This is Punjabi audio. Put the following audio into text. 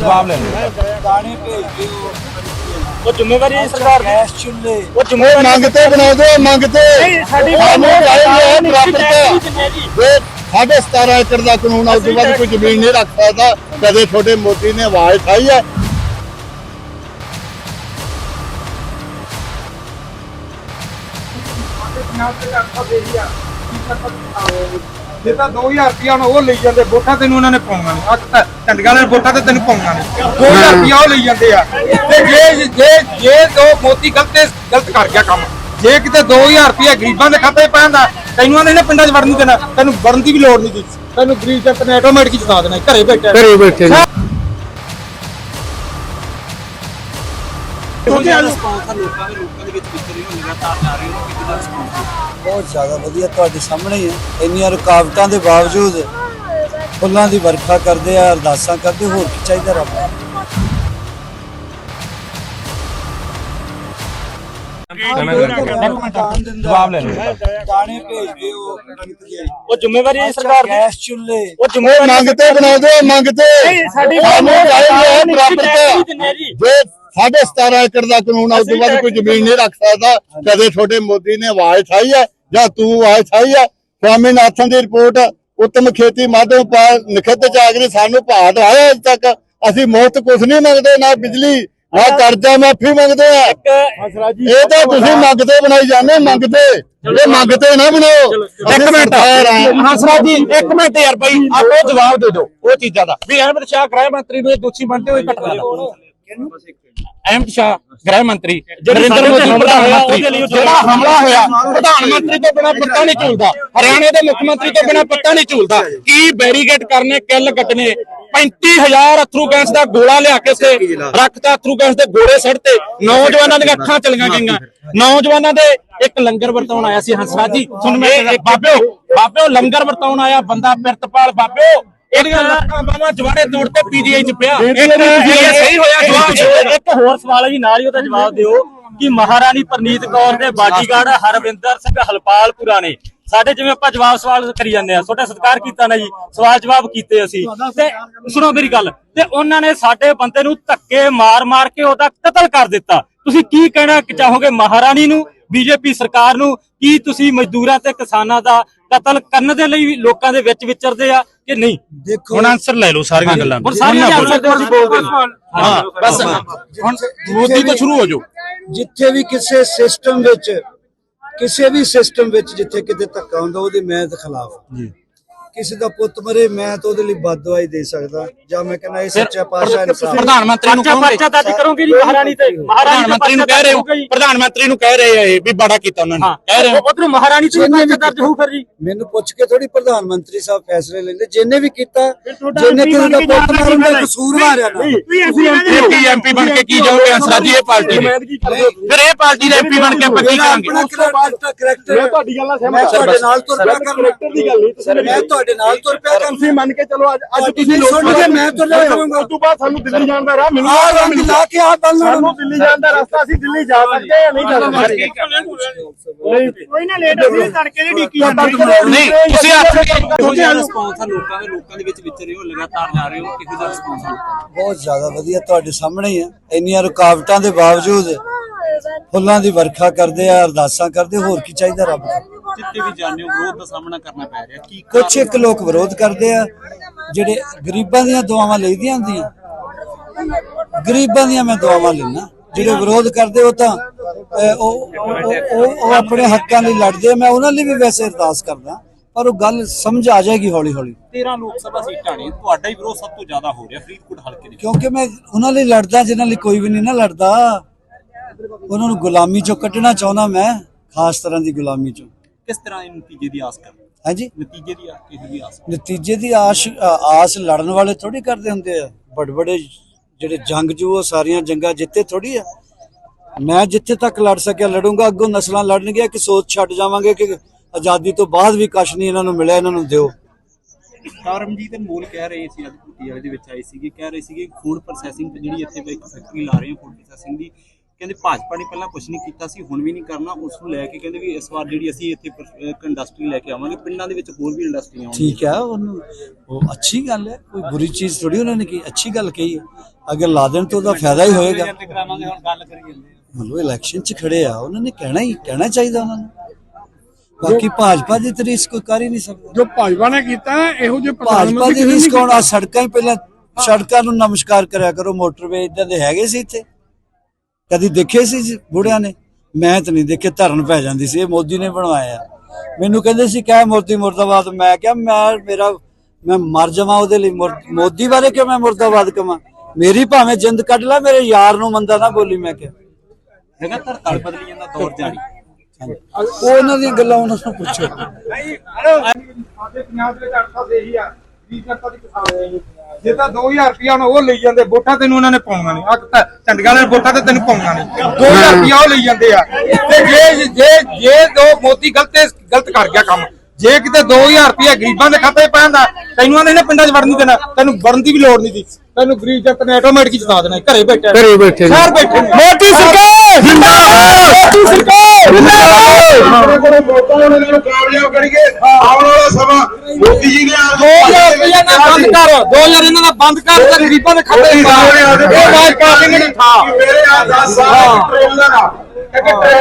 ਜਵਾਬ ਲੈ ਲਓ। ਦਾਣੇ ਭੇਜ ਦਿਓ ਉਹ ਜ਼ਿੰਮੇਵਾਰੀ ਹੈ ਸਰਕਾਰ ਦੀ। ਗੈਸ ਚੁੱਲ੍ਹੇ। ਉਹ ਜ਼ਿੰਮੇਵਾਰੀ ਮੰਗਤੇ ਬਣਾਉਂਦੇ ਮੰਗਤੇ ਨਹੀਂ ਸਾਡੀ ਹੈ ਇਹ ਸਾਢੇ 17 ਏਕੜ ਦਾ ਕਾਨੂੰਨ ਆ ਉਸ ਤੋਂ ਬਾਅਦ ਕੋਈ ਜ਼ਮੀਨ ਨਹੀਂ ਰੱਖ ਸਕਦਾ। ਕਦੇ ਛੋਟੇ ਮੋਦੀ ਨੇ ਆਵਾਜ਼ ਉਠਾਈ ਹੈ। ਜੇ ਤਾਂ 2000 ਰੁਪਿਆ ਹੁਣ ਉਹ ਲਈ ਜਾਂਦੇ ਵੋਟਾਂ ਤੈਨੂੰ ਉਹਨਾਂ ਨੇ ਪਾਉਣਾ ਨਹੀਂ ਆ ਟੰਡੀਆਂ ਵਾਲੇ ਵੋਟਾਂ ਤੇ ਤੈਨੂੰ ਪਾਉਣਾ ਨਹੀਂ 2000 ਰੁਪਿਆ ਉਹ ਲਈ ਜਾਂਦੇ ਆ। ਤੇ ਜੇ ਜੇ ਜੇ ਦੋ ਮੋਦੀ ਗਲਤ ਗਲਤ ਕਰ ਗਿਆ ਕੰਮ ਜੇ ਕਿਤੇ 2000 ਰੁਪਿਆ ਗਰੀਬਾਂ ਦੇ ਖਾਤੇ ਪੈਂਦਾ ਤੈਨੂੰ ਆਂਦੇ ਨੇ ਪਿੰਡਾਂ 'ਚ ਵੜਨ ਨਹੀਂ ਦੇਣਾ। ਤੈਨੂੰ ਵੜਨ ਦੀ ਵੀ ਲੋੜ ਨਹੀਂ ਦੀ ਤੈਨੂੰ ਗਰੀਬ ਜਨਤਾ ਨੇ ਆਟੋਮੈਟਿਕ ਜਿਤਾ ਦੇਣਾ ਘਰੇ ਬੈਠਾ। ਘਰੇ ਬੈਠੇ ਬਹੁਤ ਜ਼ਿਆਦਾ ਵਧੀਆ ਤੁਹਾਡੇ ਸਾਹਮਣੇ ਹੀ ਹੈ ਇੰਨੀਆਂ ਰੁਕਾਵਟਾਂ ਦੇ ਬਾਵਜੂਦ ਫੁੱਲਾਂ ਦੀ ਵਰਖਾ ਕਰਦੇ ਆ ਅਰਦਾਸਾਂ ਕਰਦੇ ਹੋਰ ਕੀ ਚਾਹੀਦਾ ਰੱਬ ਨੂੰ? ਜਵਾਬ ਲੈ ਲਓ ਦਾਣੇ ਭੇਜ ਦਿਓ ਉਹ ਜ਼ਿੰਮੇਵਾਰੀ ਹੈ ਸਰਕਾਰ ਦੀ। ਗੈਸ ਚੁੱਲ੍ਹੇ। ਉਹ ਇਹ ਜ਼ਿੰਮੇਵਾਰੀ ਮੰਗਤੇ ਬਣਾਉਂਦੇ ਮੰਗਤੇ ਸਾਡੀ ਸਾਨੂੰ ਚਾਹੀਦੀ ਹੈ ਪ੍ਰਾਪਰਤਾ ਦਿੰਦੇ ਜੀ। ਜੇ ਸਾਢੇ 17 ਏਕੜ ਦਾ ਕਾਨੂੰਨ ਆ ਉਸ ਤੋਂ ਬਾਅਦ ਕੋਈ ਜ਼ਮੀਨ ਨਹੀਂ ਰੱਖ ਸਕਦਾ। ਕਦੇ ਛੋਟੇ ਮੋਦੀ ਨੇ ਆਵਾਜ਼ ਉਠਾਈ ਹੈ ਜਾਂ ਤੂੰ ਆਵਾਜ਼ ਉਠਾਈ ਹੈ? ਸਵਾਮੀਨਾਥਨ ਦੀ ਰਿਪੋਰਟ ਉੱਤਮ ਖੇਤੀ ਮਾਧਵ ਪਾਲ ਨਖਿੱਤ ਚਾਗਰੀ ਸਾਨੂੰ ਭਾਅ ਦਵਾਇਆ ਅਜ ਤੱਕ। ਅਸੀਂ ਮੁਫਤ ਕੁਝ ਨਹੀਂ ਮੰਗਦੇ ਨਾ ਬਿਜਲੀ ਨਾ ਕਰਜ਼ਾ ਮਾਫੀ ਮੰਗਦੇ ਆ। ਇਹ ਤਾਂ ਤੁਸੀਂ ਮੰਗਦੇ ਬਣਾਈ ਜਾਂਦੇ ਮੰਗਦੇ। ਇਹ ਮੰਗਦੇ ਨਾ ਬਣਾਓ। ਇੱਕ ਮਿੰਟ। ਹਾਂ ਹੰਸਰਾਜ ਜੀ ਇੱਕ ਮਿੰਟ ਯਾਰ ਬਾਈ ਆਪੋ ਜਵਾਬ ਦੇ ਦਿਓ। ਉਹ ਚੀਜ਼ਾਂ ਦਾ। ਵੀ ਅਹਿਮਦ ਸ਼ਾਹ ਗ੍ਰਹਿ ਮੰਤਰੀ ਨੂੰ ਇਹ ਦੋਸ਼ੀ ਬਣਦੇ ਹੋਏ ਘਟਨਾ ਦਾ। ਅਹਿਮਦ ਸ਼ਾਹ ਗ੍ਰਹਿ ਮੰਤਰੀ ਨਰਿੰਦਰ ਮੋਦੀ ਪ੍ਰਧਾਨ ਮੰਤਰੀ ਜਿਹੜਾ ਹਮਲਾ ਹੋਇਆ ਪ੍ਰਧਾਨ ਮੰਤਰੀ ਤੋਂ ਬਿਨਾ ਪੱਤਾ ਨਹੀਂ ਝੂਲਦਾ। ਹਰਿਆਣੇ ਦੇ ਮੁੱਖ ਮੰਤਰੀ ਤੋਂ ਬਿਨਾ ਪੱਤਾ ਨਹੀਂ ਝੂਲਦਾ। ਕੀ ਬੈਰੀਗੇਟ ਕਰਨੇ ਕਿੱਲ ਕੱਟਨੇ? 35000 ਅਥਰੂ ਗੈਸ ਦਾ ਗੋਲਾ ਲਿਆ ਕੇ ਸੇ ਰੱਖਤਾ ਅਥਰੂ ਗੈਸ ਦੇ ਗੋਲੇ ਸੜਤੇ। ਨੌਜਵਾਨਾਂ ਦੀਆਂ ਅੱਖਾਂ ਚਲੀਆਂ ਗਈਆਂ। ਨੌਜਵਾਨਾਂ ਦੇ ਇੱਕ ਲੰਗਰ ਵਰਤਾਉਣ ਆਇਆ ਸੀ ਹੰਸਰਾਜ ਜੀ। ਸੁਣ ਮੇਰੇ ਬਾਬਿਓ ਬਾਬਿਓ ਲੰਗਰ ਵਰਤਾਉਣ ਆਇਆ ਬੰਦਾ ਪਿਰਤਪਾਲ ਬਾਬਿਓ। ਇਹਦੀਆਂ ਲੱਖਾਂ ਬਾਹਾਂ ਜਵਾੜੇ ਤੋੜ ਕੇ ਪੀਜੀਆਈ ਚ ਪਿਆ। ਇਹ ਸਹੀ ਹੋਇਆ ਜਵਾਬ ਦਿਓ। ਇੱਕ ਹੋਰ ਸਵਾਲ ਹੈ ਜੀ ਨਾਲ ਹੀ ਉਹਦਾ ਜਵਾਬ ਦਿਓ ਕਿ ਮਹਾਰਾਣੀ ਪ੍ਰਨੀਤ ਕੌਰ ਦੇ ਬਾਡੀਗਾਰਡ ਹਰਵਿੰਦਰ ਸਿੰਘ ਹਲਪਾਲਪੁਰਾ ਨੇ। ਸਾਡੇ ਜਿਵੇਂ ਆਪਾਂ ਜਵਾਬ ਸਵਾਲ ਕਰੀ ਜਾਂਦੇ ਆ ਤੁਹਾਡਾ ਸਤਿਕਾਰ ਕੀਤਾ ਨਾ ਜੀ ਸਵਾਲ ਜਵਾਬ ਕੀਤੇ ਅਸੀਂ। ਤੇ ਸੁਣੋ ਮੇਰੀ ਗੱਲ ਤੇ ਉਹਨਾਂ ਨੇ ਸਾਡੇ ਬੰਦੇ ਨੂੰ ਧੱਕੇ ਮਾਰ-ਮਾਰ ਕੇ ਉਹਦਾ ਕਤਲ ਕਰ ਦਿੱਤਾ। ਤੁਸੀਂ ਕੀ ਕਹਿਣਾ ਚਾਹੋਗੇ ਮਹਾਰਾਣੀ ਨੂੰ? ਬੀਜੇਪੀ ਸਰਕਾਰ ਨੂੰ ਕੀ ਤੁਸੀਂ ਮਜ਼ਦੂਰਾਂ ਤੇ ਕਿਸਾਨਾਂ ਦਾ ਕਤਲ ਕਰਨ ਦੇ ਲਈ ਲੋਕਾਂ ਦੇ ਵਿੱਚ ਵਿਚਰਦੇ ਆ ਕਿ ਨਹੀਂ? ਦੇਖੋ ਹੁਣ ਆਨਸਰ ਲੈ ਲਓ ਸਾਰੀਆਂ ਗੱਲਾਂ ਹੁਣ ਸਾਰੀਆਂ ਆਨਸਰ ਅਸੀਂ ਬੋਲਦੇ ਹਾਂ। ਹਾਂ ਬਸ। ਹੁਣ ਮੋਦੀ ਤੋਂ ਸ਼ੁਰੂ ਹੋ ਜਾਓ। ਜਿੱਥੇ ਵੀ ਕਿਸੇ ਸਿਸਟਮ ਵਿੱਚ ਕਿਸੇ ਵੀ ਸਿਸਟਮ ਵਿੱਚ ਜਿੱਥੇ ਕਿਤੇ ਧੱਕਾ ਹੁੰਦਾ ਉਹਦੇ ਮੈਂ ਤੇ ਖਿਲਾਫ ਜੀ। ਕਿਸੇ ਦਾ ਪੁੱਤ ਮਰੇ ਮੈਂ ਤਾਂ ਉਹਦੇ ਲਈ ਬਦਦੁਆਈ ਦੇ ਸਕਦਾ ਜਾਂ ਮੈਂ ਕਹਿੰਦਾ ਇਹ ਸੱਚਾ ਪਾਤਸ਼ਾਹ ਇਨਸਾਫ। ਪ੍ਰਧਾਨ ਮੰਤਰੀ ਨੂੰ ਕਹੋਗੇ? ਪਰਚਾ ਦਰਜ ਕਰੋਗੇ ਜੀ ਮਹਾਰਾਣੀ ਤੇ ਪ੍ਰਧਾਨ ਮੰਤਰੀ ਨੂੰ ਕਹਿ ਰਹੇ ਹੋ ਪ੍ਰਧਾਨ ਮੰਤਰੀ ਨੂੰ ਕਹਿ ਰਹੇ ਆ ਇਹ ਵੀ ਬੜਾ ਕੀਤਾ ਉਹਨਾਂ ਨੇ ਕਹਿ ਰਹੇ ਹੋ। ਉਧਰੋਂ ਮਹਾਰਾਣੀ ਤੇ ਪਰਚਾ ਦਰਜ ਹੋਊ ਫਿਰ ਜੀ। ਮੈਨੂੰ ਪੁੱਛ ਕੇ ਥੋੜੀ ਪ੍ਰਧਾਨ ਮੰਤਰੀ ਸਾਹਿਬ ਫੈਸਲੇ ਲੈਂਦੇ ਜਿਹਨੇ ਵੀ ਕੀਤਾ ਜਿਹਨੇ ਕਿਸੇ ਦਾ ਪੁੱਤ ਮਾਰਨ ਦਾ ਕਸੂਰ ਮਾਰਿਆ ਨਾ। ਐਮਪੀ ਐਮਪੀ ਬਣ ਕੇ ਕੀ ਜਾਓਗੇ? ਅੰਸਰਾ ਜੀ ਇਹ ਪਾਰਟੀ ਦੇ ਫਿਰ ਇਹ ਪਾਰਟੀ ਦੇ ਐਮਪੀ ਬਣ ਕੇ ਆਪਾਂ ਕੀ ਕਰਾਂਗੇ ਆਪਣਾ ਕਰੈਕਟਰ ਮੈਂ ਤੁਹਾਡੀ ਗੱਲ ਨਾਲ ਮੈਂ ਤੁਹਾਡੇ ਨਾਲ ਤੁਰ ਪਿਆ ਕਰੈਕਟਰ ਦੀ ਗੱਲ ਨਹੀਂ ਮੈਂ ਤੁਹਾਡੇ ਨਾਲ ਤੁਰ ਪਿਆ ਕਰ ਤੁਸੀਂ ਮੰਨ ਕੇ ਚਲੋ ਅੱਜ ਅੱਜ ਤੁਸੀਂ ਲੋਕ ਮੈਂ ਤੁਰ ਲਿਆ ਕਰੂੰਗਾ ਉਸ ਤੋਂ ਬਾਅਦ ਸਾਨੂੰ ਦਿੱਲੀ ਜਾਣ ਦਾ ਰਾਹ ਮਿਲੂਗਾ ਆਹ ਰੰਗ ਲਾ ਕੇ ਆ ਗੱਲ ਨਾਲ। ਸਾਨੂੰ ਦਿੱਲੀ ਜਾਣ ਦਾ ਰਸਤਾ ਅਸੀਂ ਦਿੱਲੀ ਜਾ ਸਕਦੇ ਹਾਂ ਨਹੀਂ ਜਾ ਸਕਦੇ। ਕੋਈ ਨਾ ਲੇਟ ਅਸੀਂ ਤੜਕੇ ਦੀ ਡੀਕੀ ਨਹੀਂ। ਤੁਸੀਂ ਹੱਥ ਤੁਹਾਡਾ ਰਿਸਪੌਂਸ ਆ ਲੋਕਾਂ ਦੇ ਲੋਕਾਂ ਦੇ ਵਿੱਚ ਵਿਚਰ ਰਹੇ ਹੋ ਲਗਾਤਾਰ ਜਾ ਰਹੇ ਹੋ ਕਿਸੇ ਦਾ ਰਿਸਪੌਂਸ ਆ ਲੋਕਾਂ ਦਾ? ਬਹੁਤ ਜ਼ਿਆਦਾ ਵਧੀਆ ਤੁਹਾਡੇ ਸਾਹਮਣੇ ਹੀ ਹੈ ਇੰਨੀਆਂ ਰੁਕਾਵਟਾਂ ਦੇ ਬਾਵਜੂਦ ਫੁੱਲਾਂ ਦੀ ਵਰਖਾ ਕਰਦੇ ਆ ਅਰਦਾਸਾਂ ਕਰਦੇ ਹੋਰ ਕੀ ਚਾਹੀਦਾ ਰੱਬ ਨੂੰ? ਜਿੱਥੇ ਵੀ ਜਾਂਦੇ ਹੋ ਵਿਰੋਧ ਦਾ ਸਾਹਮਣਾ ਕਰਨਾ ਪੈ ਰਿਹਾ। ਕੀ ਕੁਛ ਇੱਕ ਲੋਕ ਵਿਰੋਧ ਕਰਦੇ ਆ ਜਿਹੜੇ ਗਰੀਬਾਂ ਦੀਆਂ ਦੁਆਵਾਂ ਲਈਦੀਆਂ ਹੁੰਦੀਆਂ। ਗਰੀਬਾਂ ਦੀਆਂ ਮੈਂ ਦੁਆਵਾਂ ਲੈਣਾ ਜਿਹੜੇ ਵਿਰੋਧ ਕਰਦੇ ਉਹ ਤਾਂ ਉਹ ਉਹ- ਆਪਣੇ ਹੱਕਾਂ ਲਈ ਲੜਦੇ ਮੈਂ ਉਹਨਾਂ ਲਈ ਵੀ ਵੈਸੇ ਅਰਦਾਸ ਕਰਦਾ ਪਰ ਉਹ ਗੱਲ ਸਮਝ ਆ ਜਾਏਗੀ ਹੌਲੀ ਹੌਲੀ 13 ਲੋਕ ਸਭਾ ਸੀਟਾਂ ਨੇ ਤੁਹਾਡਾ ਹੀ ਵਿਰੋਧ ਸਭ ਤੋਂ ਜ਼ਿਆਦਾ ਹੋ ਰਿਹਾ ਫਰੀਦਕੋਟ ਹਲਕੇ ਦੇ ਕਿਉਂਕਿ ਮੈਂ ਉਹਨਾਂ ਲਈ ਲੜਦਾ ਜਿਨ੍ਹਾਂ ਲਈ ਕੋਈ ਵੀ ਨਹੀਂ ਨਾ ਲੜਦਾ। ਉਹਨਾਂ ਨੂੰ ਗੁਲਾਮੀ ਚੋਂ ਕੱਢਣਾ ਚਾਹੁੰਦਾ ਮੈਂ ਖਾਸ ਤਰ੍ਹਾਂ ਦੀ ਗੁਲਾਮੀ ਚੋਂ। ਕਿਸ ਤਰ੍ਹਾਂ ਇਹ ਨਤੀਜੇ ਦੀ ਆਸ ਕਰ ਹਾਂਜੀ। ਨਤੀਜੇ ਦੀ ਆ- ਕਿਹੋ ਦੀ ਆਸ ਨਤੀਜੇ ਦੀ ਆਸ ਆਸ ਲੜਨ ਵਾਲੇ ਥੋੜੀ ਕਰਦੇ ਹੁੰਦੇ ਆ। ਬੜ ਬੜੇ ਜਿਹੜੇ ਜੰਗਜੂ ਉਹ ਸਾਰੀਆਂ ਜੰਗਾਂ ਜਿੱਤੇ ਥੋੜੀ ਆ। ਮੈਂ ਜਿੱਥੇ ਤੱਕ ਲੜ ਸਕਿਆ ਲੜੂੰਗਾ ਅੱਗੋਂ ਨਸਲਾਂ ਲੜਨਗੀਆਂ ਕਿ ਸੋਚ ਛੱਡ ਜਾਵਾਂਗੇ ਕਿ ਆਜ਼ਾਦੀ ਤੋਂ ਬਾਅਦ ਵੀ ਕੁਛ ਨਹੀਂ ਇਹਨਾਂ ਨੂੰ ਮਿਲਿਆ ਇਹਨਾਂ ਨੂੰ ਦਿਓ। ਕਰਮਜੀਤ ਅਨਮੋਲ ਕਹਿ ਰਹੇ ਸੀ ਅੱਜ ਕੁੱਤੀ ਵਾਲੇ ਦੇ ਵਿੱਚ ਆਏ ਸੀਗੇ। ਕਹਿ ਰਹੇ ਸੀਗੇ ਫੂਡ ਪ੍ਰੋਸੈਸਿੰਗ ਤੇ ਜਿਹੜੀ ਇੱਥੇ ਇੱਕ ਫੈਕਟਰੀ ਲਾ ਰਹੇ ਹੋ ਫੂਡ ਪ੍ਰੋਸੈਸਿੰਗ ਦੀ ਕਹਿੰਦੇ ਭਾਜਪਾ ਨੇ ਪਹਿਲਾਂ ਕੁਝ ਨਹੀਂ ਕੀਤਾ ਸੀ ਹੁਣ ਵੀ ਨਹੀਂ ਕਰਨਾ। ਉਸ ਨੂੰ ਲੈ ਕੇ ਕਹਿੰਦੇ ਵੀ ਇਸ ਵਾਰ ਜਿਹੜੀ ਅਸੀਂ ਇੱਥੇ ਇੰਡਸਟਰੀ ਲੈ ਕੇ ਆਵਾਂਗੇ ਪਿੰਡਾਂ ਦੇ ਵਿੱਚ ਹੋਰ ਵੀ ਇੰਡਸਟਰੀਆਂ ਆਉਣਗੀਆਂ। ਠੀਕ ਹੈ ਉਹਨੂੰ ਉਹ ਅੱਛੀ ਗੱਲ ਹੈ ਕੋਈ ਬੁਰੀ ਚੀਜ਼ ਥੋੜੀ ਉਹਨਾਂ ਨੇ ਕੀ ਅੱਛੀ ਗੱਲ ਕਹੀ ਹੈ। ਅਗਰ ਲਾ ਦੇਣ ਤਾਂ ਉਹਦਾ ਫਾਇਦਾ ਹੀ ਹੋਏਗਾ। ਮਤਲਬ ਇਲੈਕਸ਼ਨ 'ਚ ਖੜੇ ਆ ਉਹਨਾਂ ਨੇ ਕਹਿਣਾ ਹੀ ਕਹਿਣਾ ਚਾਹੀਦਾ ਉਹਨਾਂ ਨੂੰ। ਬਾਕੀ ਭਾਜਪਾ ਦੀ ਤਰੀਸ ਕੋਈ ਕਰ ਹੀ ਨਹੀਂ ਸਕਦਾ। ਜੋ ਭਾਜਪਾ ਨੇ ਕੀਤਾ ਇਹੋ ਜਿਹੇ ਭਾਜਪਾ ਦੀ ਕਿਸੇ ਨੇ ਰੀਸ ਨਹੀਂ ਕੌਣ ਆ ਸੜਕਾਂ ਹੀ ਪਹਿਲਾਂ ਸੜਕਾਂ ਨੂੰ ਨਮਸਕਾਰ ਕਰਿਆ ਕਰੋ ਮੋਟਰਵੇ ਇਦਾਂ ਦੇ ਹੈਗੇ ਸੀ ਇੱਥੇ। ਕਦੀ ਦੇਖੇ ਸੀ ਜੀ ਬੁੜਿਆਂ ਨੇ? ਮੈਂ ਤਾਂ ਨਹੀਂ ਦੇਖੇ ਧਰਨ ਪੈ ਜਾਂਦੀ ਸੀ ਇਹ ਮੋਦੀ ਨੇ ਬਣਵਾਇਆ। ਮੈਨੂੰ ਕਹਿੰਦੇ ਸੀ ਕਹਿ ਮੋਦੀ ਮੁਰਦਾਬਾਦ। ਮੈਂ ਕਿਹਾ ਮੈਂ ਮੇਰਾ ਮੈਂ ਮਰ ਜਾਵਾਂ ਉਹਦੇ ਲਈ। ਮੋਦੀ ਬਾਰੇ ਕਿਉਂ ਮੈਂ ਮੁਰਦਾਬਾਦ ਕਵਾਂ? ਮੇਰੀ ਭਾਵੇਂ ਜਿੰਦ ਕੱਢ ਲੈ ਮੇਰੇ ਯਾਰ ਨੂੰ ਮੰਦਾ ਨਾ ਬੋਲੀ ਮੈਂ ਕਿਹਾ। ਲਗਾਤਾਰ ਤਲ ਬਦਲੀ ਜਾਂਦਾ ਦੌਰ ਜਾਰੀ। ਉਹ ਉਹਨਾਂ ਦੀਆਂ ਗੱਲਾਂ ਉਹਨਾਂ ਨੂੰ ਪੁੱਛੋ। ਸਾਡੇ ਪੰਜਾਬ ਦੇ ਵਿੱਚ ਅਰਥਾ ਦੇ ਹੀ ਆ ਕੀ ਕਰਤਾ ਦੀ ਕਿਸਾਨ ਜੇ ਤਾਂ 2000 ਰੁਪਿਆ ਉਹ ਲਈ ਜਾਂਦੇ ਵੋਟਾਂ ਤੈਨੂੰ ਉਹਨਾਂ ਨੇ ਪਾਉਣਾ ਨਹੀਂ। ਆ ਚੰਡੀਗੜ੍ਹ ਵਾਲੇ ਵੋਟਾਂ ਤੇ ਤੈਨੂੰ ਪਾਉਣਾ ਨਹੀਂ। 2000 ਰੁਪਿਆ ਉਹ ਲਈ ਜਾਂਦੇ ਆ। ਤੇ ਜੇ ਜੇ ਜੇ ਦੋ ਮੋਦੀ ਗਲਤ ਗਲਤ ਕਰ ਗਿਆ ਕੰਮ ਜੇ ਕਿਤੇ 2000 ਰੁਪਿਆ ਗਰੀਬਾਂ ਦੇ ਖਾਤੇ ਪੈਂਦਾ ਤੈਨੂੰ ਆਨੇ ਨੇ ਪਿੰਡਾਂ 'ਚ ਵੜਨ ਨਹੀਂ ਦੇਣਾ ਤੈਨੂੰ ਵੜਨ ਦੀ ਵੀ ਲੋੜ ਨਹੀਂ ਸੀ। ਤੈਨੂੰ ਗਰੀਬ ਜਨਤਾ ਨੇ ਆਟੋਮੈਟਿਕ ਜਿਤਾ ਦੇਣਾ ਘਰੇ ਬੈਠੇ ਘਰੇ ਬੈਠੇ ਸ਼ਹਿਰ ਬੈਠੇ ਮੋਦੀ ਸਰਕਾਰ ਜਿੰਦਾਬਾਦ। ਮੋਦੀ ਸਰਕਾਰ ਜਿੰਦਾਬਾਦ। ਕੋਲ ਵੋਟਾਂ ਉਹਨਾਂ ਨੂੰ ਕਾਮਯਾਬ ਕਰੀਏ ਆਉਣ ਵਾਲਾ ਸਮਾਂ ਮੋਦੀ ਜੀ ਨੇ 2000 ਰੁਪਇਆ ਨਾ ਬੰਦ ਕਰ 2000 ਇਹਨਾਂ ਦਾ ਬੰਦ ਕਰ ਤੇ ਗਰੀਬਾਂ ਦੇ ਖਾਤੇ ਪਾ ਇਹ ਬਾਤ ਪਾ ਕੇ ਨਹੀਂ ਠਾ ਮੇਰੇ ਆ 10 ਸਾਲ ਪੈਟਰੋਲ ਦਾ